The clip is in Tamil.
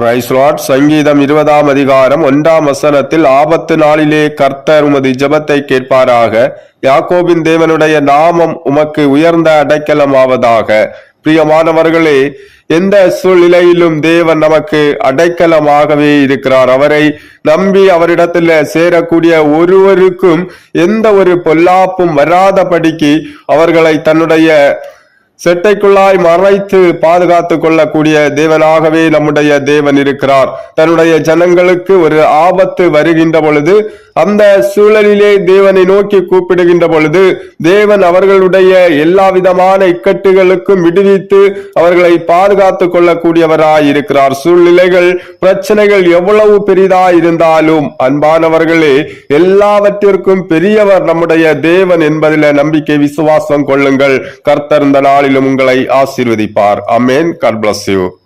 பிரைஸ்லாட் சங்கீதம் இருபதாம் அதிகாரம் ஒன்றாம் வசனத்தில் ஆபத்து நாளிலே கர்த்தர் உமது ஜபத்தை கேட்பாராக. யாக்கோபின் தேவனுடைய நாமம் உமக்கு உயர்ந்த அடைக்கலம் ஆவதாக பிரியமானவர்களே எந்த சூழ்நிலையிலும் தேவன் நமக்கு அடைக்கலமாகவே இருக்கிறார். அவரை நம்பி அவரிடத்தில் சேரக்கூடிய ஒருவருக்கும் எந்த ஒரு பொல்லாப்பும் வராதபடிக்கு அவர்களை தன்னுடைய செட்டைக்குள்ளாய் மறைத்து பாதுகாத்து கொள்ளக்கூடிய தேவனாகவே நம்முடைய தேவன் இருக்கிறார். தன்னுடைய ஜனங்களுக்கு ஒரு ஆபத்து வருகின்ற பொழுது அந்த சூழலிலே தேவனை நோக்கி கூப்பிடுகின்ற பொழுது தேவன் அவர்களுடைய எல்லா விதமான இக்கட்டுகளுக்கும் விடுவித்து அவர்களை பாதுகாத்து கொள்ளக்கூடியவராய் இருக்கிறார். சூழ்நிலைகள் பிரச்சனைகள் எவ்வளவு பெரிதாய் இருந்தாலும் அன்பானவர்களே எல்லாவற்றிற்கும் பெரியவர் நம்முடைய தேவன் என்பதில் நம்பிக்கை விசுவாசம் கொள்ளுங்கள். கர்த்தர் இந்த நாளிலும் உங்களை ஆசீர்வதிப்பார். அமேன் காட் பிளஸ் யூ